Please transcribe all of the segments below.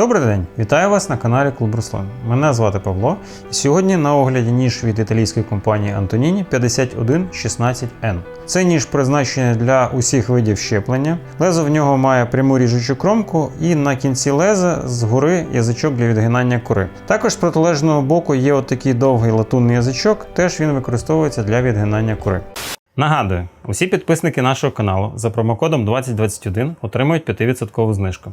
Добрий день, вітаю вас на каналі Клуб Руслан. Мене звати Павло. І сьогодні на огляді ніж від італійської компанії Antonini 5116N. Це ніж призначений для усіх видів щеплення. Лезо в нього має пряму ріжучу кромку, і на кінці леза згори язичок для відгинання кори. Також з протилежного боку є отакий довгий латунний язичок, теж він використовується для відгинання кори. Нагадую, усі підписники нашого каналу за промокодом 2021 отримують 5% знижку.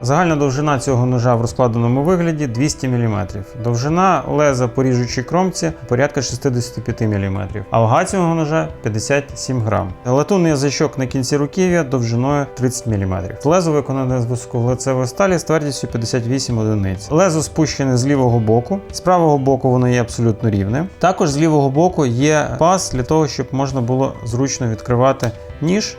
Загальна довжина цього ножа в розкладеному вигляді 200 мм. Довжина леза по ріжучій кромці порядка 65 мм, а вага цього ножа 57 грам. Латунний язичок на кінці руків'я довжиною 30 мм. Лезо виконане з високовлицевої сталі з твердістю 58 одиниць. Лезо спущене з лівого боку, з правого боку воно є абсолютно рівне. Також з лівого боку є паз для того, щоб можна було зручно відкривати ніж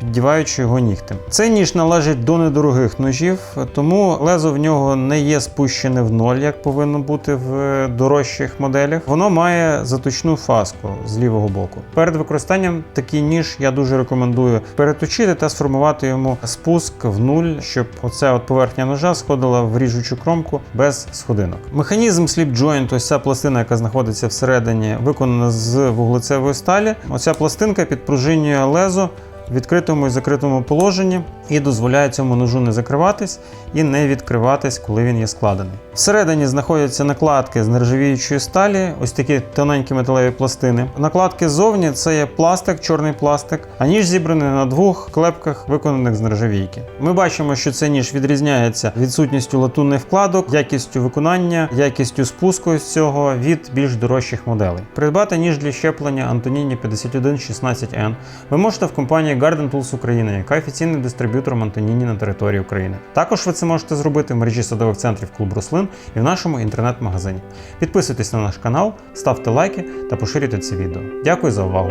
піддіваючи його нігтем. Цей ніж належить до недорогих ножів, тому лезо в нього не є спущене в ноль, як повинно бути в дорожчих моделях. Воно має заточну фаску з лівого боку. Перед використанням такий ніж я дуже рекомендую переточити та сформувати йому спуск в нуль, щоб оця от поверхня ножа сходила в ріжучу кромку без сходинок. Механізм slip joint, ось ця пластина, яка знаходиться всередині, виконана з вуглецевої сталі. Оця пластинка підпружинює лезо відкритому і закритому положенні і дозволяє цьому ножу не закриватись і не відкриватись, коли він є складений. Всередині знаходяться накладки з нержавіючої сталі, ось такі тоненькі металеві пластини. Накладки ззовні це є пластик, чорний пластик, а ніж зібраний на двох клепках, виконаних з нержавійки. Ми бачимо, що цей ніж відрізняється відсутністю латунних вкладок, якістю виконання, якістю спуску з цього від більш дорожчих моделей. Придбати ніж для щеплення Antonini 5116N ви можете в компанії Garden Tools України, яка офіційний дистриб'ютор Монтоніні на території України. Також ви це можете зробити в мережі садових центрів Клуб Рослин і в нашому інтернет-магазині. Підписуйтесь на наш канал, ставте лайки та поширюйте це відео. Дякую за увагу!